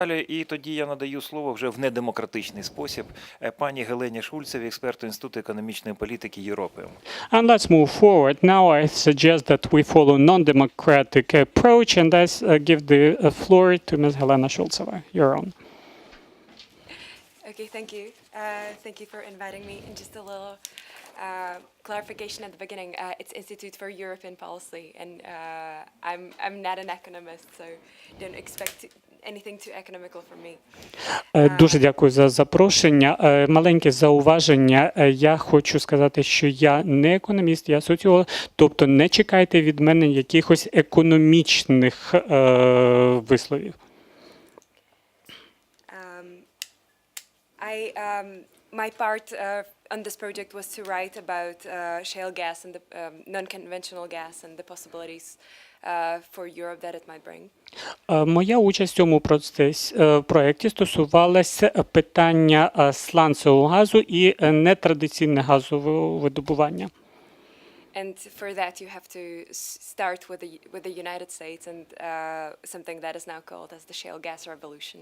Далі, і тоді я надаю слово вже в недемократичний спосіб е, пані Гелені Шульцеві, експерту Інституту економічної політики Європи. And let's move forward. Now I suggest that we follow non-democratic approach and let's uh, give the uh, floor to Ms. Helena Shultsova. Your own. Okay, thank you. Uh, thank you for inviting me. And just a little uh, clarification at the beginning. Uh, it's Institute for European Policy, and uh, I'm I'm not an economist, so don't expect to, Е, Дуже дякую за запрошення. Е, Маленьке зауваження. Е, Я хочу сказати, що я не економіст, я соціолог, тобто не чекайте від мене якихось економічних е, висловів. Um, I um, my part uh, on this project was to write about uh, shale gas and the um, non-conventional gas and the possibilities uh, for Europe that it might bring. Е, Моя участь в цьому процесі, е, проєкті стосувалася питання сланцевого газу і нетрадиційне газового видобування. And for that, you have to start with the with the United States and uh, something that is now called as the shale gas revolution.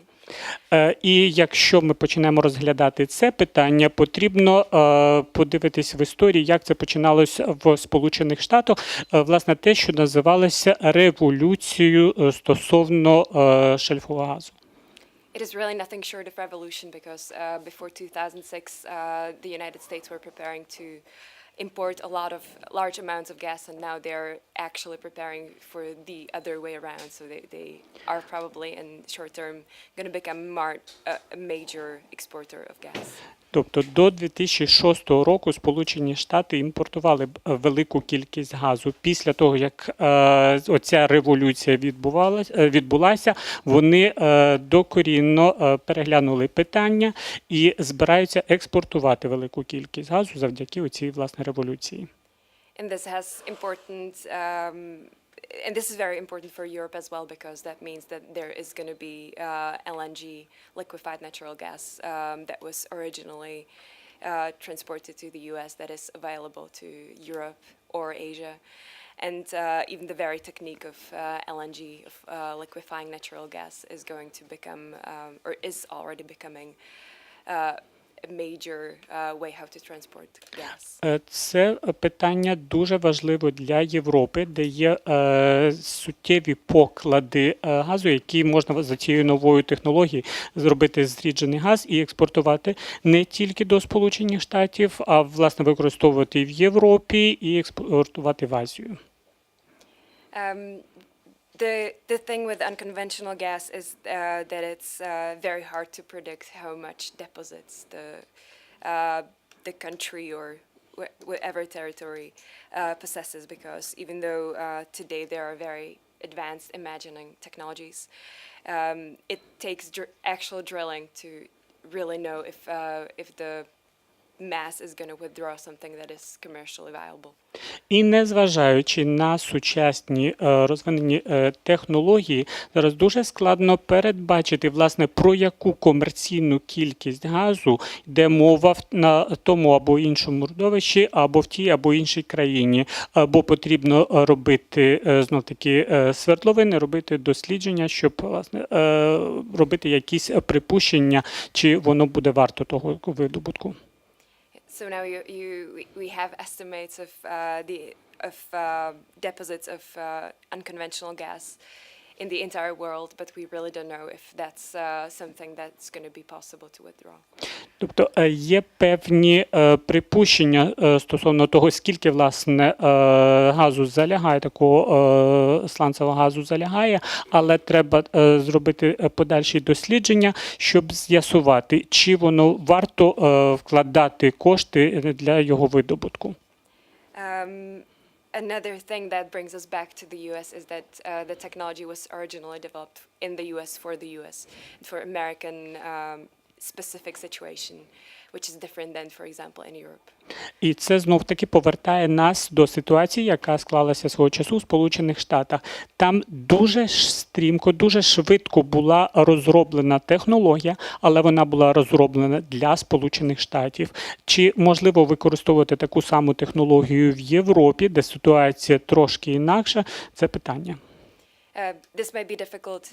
Е, І якщо ми почнемо розглядати це питання, потрібно е, подивитись в історії, як це починалося в Сполучених Штатах, Е, власне, те, що називалося революцією е, стосовно е, шельфового газу. It is really nothing short of revolution because uh, before 2006, uh, the United States were preparing to import a lot of large amounts of gas, and now they're actually preparing for the other way around. So they, they are probably in short term going to become mar- uh, a major exporter of gas. Тобто до 2006 року Сполучені Штати імпортували е, велику кількість газу. Після того, як е, оця революція відбувалась, е, відбулася, вони е, докорінно е, переглянули питання і збираються експортувати велику кількість газу завдяки оцій власне революції. And this has important, um, and this is very important for Europe as well because that means that there is going to be uh, LNG, liquefied natural gas, um, that was originally uh, transported to the US that is available to Europe or Asia. And uh, even the very technique of uh, LNG, of uh, liquefying natural gas, is going to become, um, or is already becoming, uh, major uh, way how to transport gas. Е, Це питання дуже важливо для Європи, де є е, суттєві поклади е, газу, які можна за цією новою технологією зробити зріджений газ і експортувати не тільки до Сполучених Штатів, а власне використовувати в Європі і експортувати в Азію. Um, the the thing with unconventional gas is uh, that it's uh, very hard to predict how much deposits the uh, the country or wh- whatever territory uh, possesses because even though uh, today there are very advanced imagining technologies, um, it takes dr- actual drilling to really know if uh, if the mass is going to withdraw something that is commercially viable. І незважаючи на сучасні е, розвинені е, технології, зараз дуже складно передбачити, власне, про яку комерційну кількість газу йде мова на тому або іншому родовищі, або в тій або іншій країні. Або потрібно е, робити знов таки е, свердловини, робити дослідження, щоб власне е, робити якісь припущення, чи воно буде варто того видобутку. So now you, you we- have estimates of uh, the of uh, deposits of uh, unconventional gas in the entire world, but we really don't know if that's uh, something that's going to be possible to withdraw. Тобто е, є певні е, припущення е, стосовно того, скільки власне газу залягає, такого сланцевого газу залягає, але треба зробити подальші дослідження, щоб з'ясувати, чи воно варто вкладати кошти для його видобутку. Um, another thing that brings us back to the U.S. is that uh, the technology was originally developed in the U.S. for the U.S. for American um, specific situation, which is different than, for example, in Europe. І це знов таки повертає нас до ситуації, яка склалася свого часу у Сполучених Штатах. Там дуже стрімко, дуже швидко була розроблена технологія, але вона була розроблена для Сполучених Штатів. Чи можливо використовувати таку саму технологію в Європі, де ситуація трошки інакша? Це питання. Uh, this might be difficult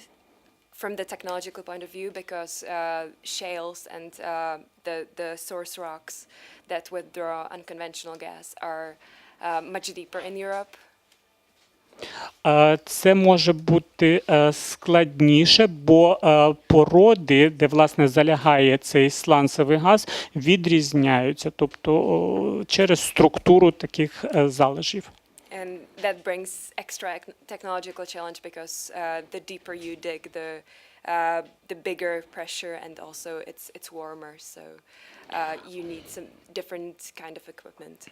from the technological point of view because uh, shales and uh, the the source rocks that withdraw unconventional gas are uh, much deeper in Europe. Е, Це може бути е, складніше, бо е, породи, де власне залягає цей сланцевий газ, відрізняються, тобто о, через структуру таких е, залежів. And that brings extra ec- technological challenge because uh, the deeper you dig, the uh, the bigger pressure, and also it's it's warmer. So uh, you need some different kind of equipment.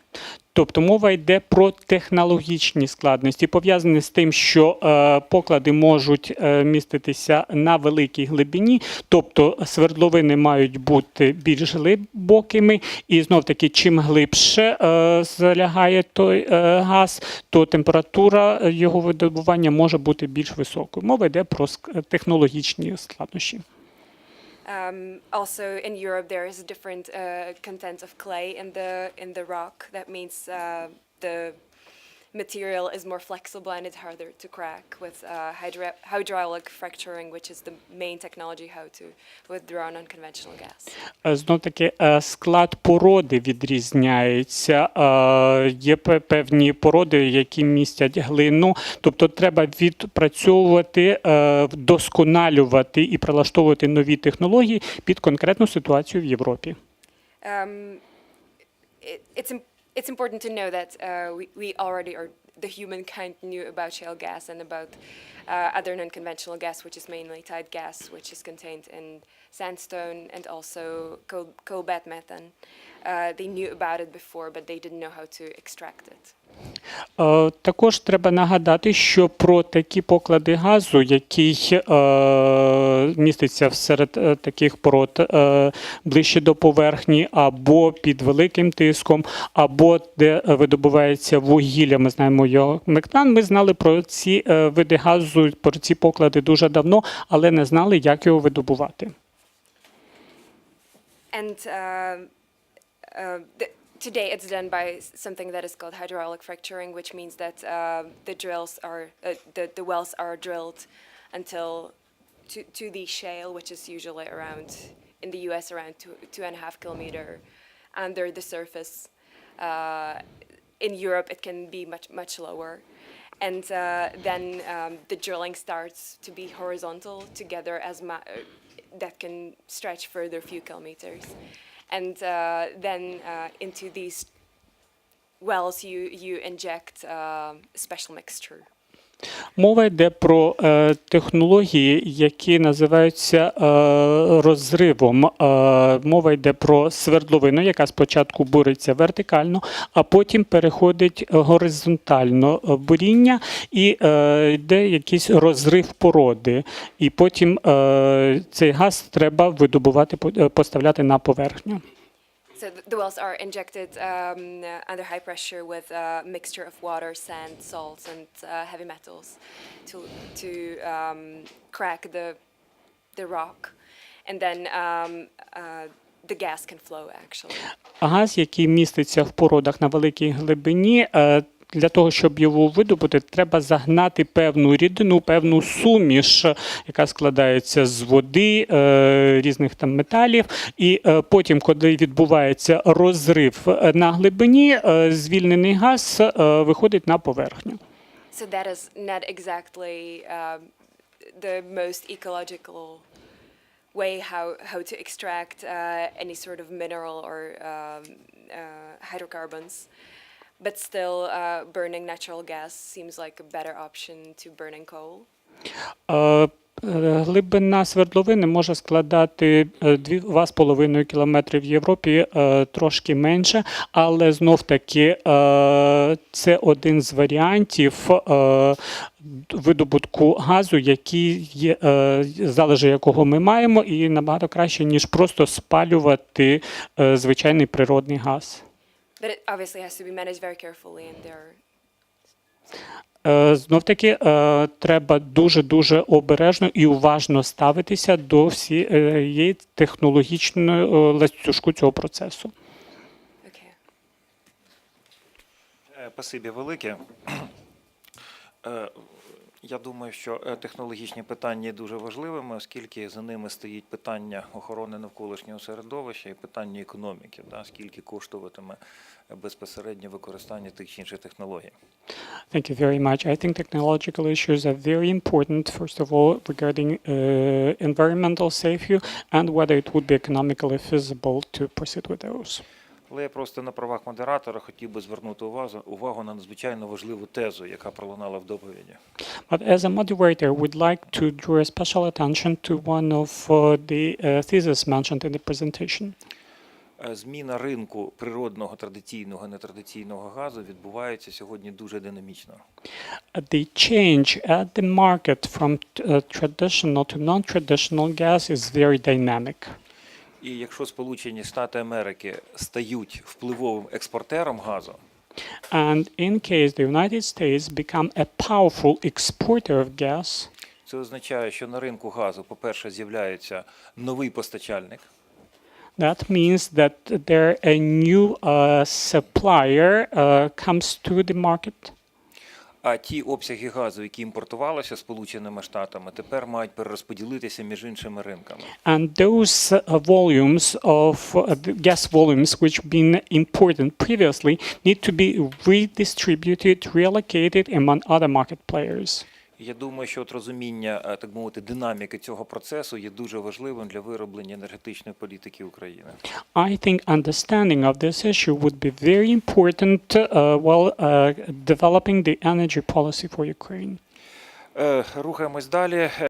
Тобто мова йде про технологічні складності, пов'язані з тим, що е, поклади можуть е, міститися на великій глибині, тобто свердловини мають бути більш глибокими, і знов таки, чим глибше е, залягає той газ, то температура його видобування може бути більш високою. Мова йде про технологічні складнощі. Um, also, in Europe, there is a different uh, content of clay in the in the rock. That means uh, the material is more flexible and it's harder to crack with uh, hydra- hydraulic fracturing, which is the main technology how to withdraw non-conventional gas. Е, Знов таки е, склад породи відрізняється. Е, Є пе- певні породи, які містять глину. Тобто треба відпрацьовувати, вдосконалювати і прилаштовувати нові технології під конкретну ситуацію в Європі. Um, it, it's it's important to know that uh, we, we already or the humankind knew about shale gas and about uh, other non-conventional gas, which is mainly tight gas, which is contained in sandstone and also coal, coal bed methane. Uh, they knew about it before, but they didn't know how to extract it. Е, Також треба нагадати, що про такі поклади газу, який е, міститься всеред е, таких пород ближче до поверхні, або під великим тиском, або де видобувається вугілля, ми знаємо його мектан. Ми знали про ці види газу, про ці поклади дуже давно, але не знали, як його видобувати. And uh, the, today it's done by something that is called hydraulic fracturing, which means that uh, the drills are uh, the the wells are drilled until to to the shale, which is usually around in the U.S. around two two and a half kilometer under the surface. Uh, in Europe, it can be much much lower. And uh, then um, the drilling starts to be horizontal together as uh, that can stretch further a few kilometers. And uh, then uh, into these wells, you, you inject um special mixture. Мова йде про е, технології, які називаються е, розривом. Е, мова йде про свердловину, яка спочатку буриться вертикально, а потім переходить горизонтально буріння і е, йде якийсь розрив породи. І потім е, цей газ треба видобувати, е, поставляти на поверхню. So th- the wells are injected um, uh, under high pressure with a mixture of water, sand, salts, and uh, heavy metals to to um, crack the the rock, and then um, uh, the gas can flow actually. Газ, який міститься в породах на великій глибині, е, для того, щоб його видобути, треба загнати певну рідину, певну суміш, яка складається з води, е, різних там металів. І е, потім, коли відбувається розрив е, на глибині, звільнений газ виходить на поверхню. So that is not exactly um, the most ecological way how, how to extract uh, any sort of mineral or um, uh, hydrocarbons. But still, uh, burning natural gas seems like a better option to burning coal. Е, е, Глибина свердловини може складати е, дві- 2,5 км в Європі, е, трошки менше, але знов таки е, це один з варіантів е, видобутку газу, який є, е, залежи якого ми маємо, і набагато краще, ніж просто спалювати е, звичайний природний газ. But it obviously has to be managed very carefully, and there are Е, Знов таки е, треба дуже дуже обережно і уважно ставитися до всієї технологічної е, ланцюжку цього процесу. okay. Е, Спасибі велике. Е, Я думаю, що е, технологічні питання є дуже важливими, оскільки за ними стоїть питання охорони навколишнього середовища і питання економіки, да, скільки коштуватиме безпосередньо використання тих чи інших технологій. Thank you very much. I think technological issues are very important, first of all, regarding uh, environmental safety and whether it would be economically feasible to proceed with those. Але я просто на правах модератора хотів би звернути увагу, увагу на надзвичайно важливу тезу, яка пролунала в доповіді. But as a moderator, we'd like to draw special attention to one of uh, the uh, theses mentioned in the presentation. Е, Зміна ринку природного традиційного нетрадиційного газу відбувається сьогодні дуже динамічно. Uh, The change at the market from traditional to non-traditional gas is very dynamic. І якщо Сполучені Штати Америки стають впливовим експортером газу, And in case the United States become a powerful exporter of gas, це означає, що на ринку газу, по-перше, з'являється новий постачальник, that means that there a new uh, supplier uh, comes to the market. А ті обсяги газу, які імпортувалися Сполученими Штатами, тепер мають перерозподілитися між іншими ринками. And those uh, volumes of uh, gas volumes which been imported previously need to be redistributed, reallocated among other market players. Я думаю, що от розуміння, е, так мовити, динаміки цього процесу є дуже важливим для вироблення енергетичної політики України. I think understanding of this issue would be very important uh, while uh, developing the energy policy for Ukraine. Е, Рухаємось далі.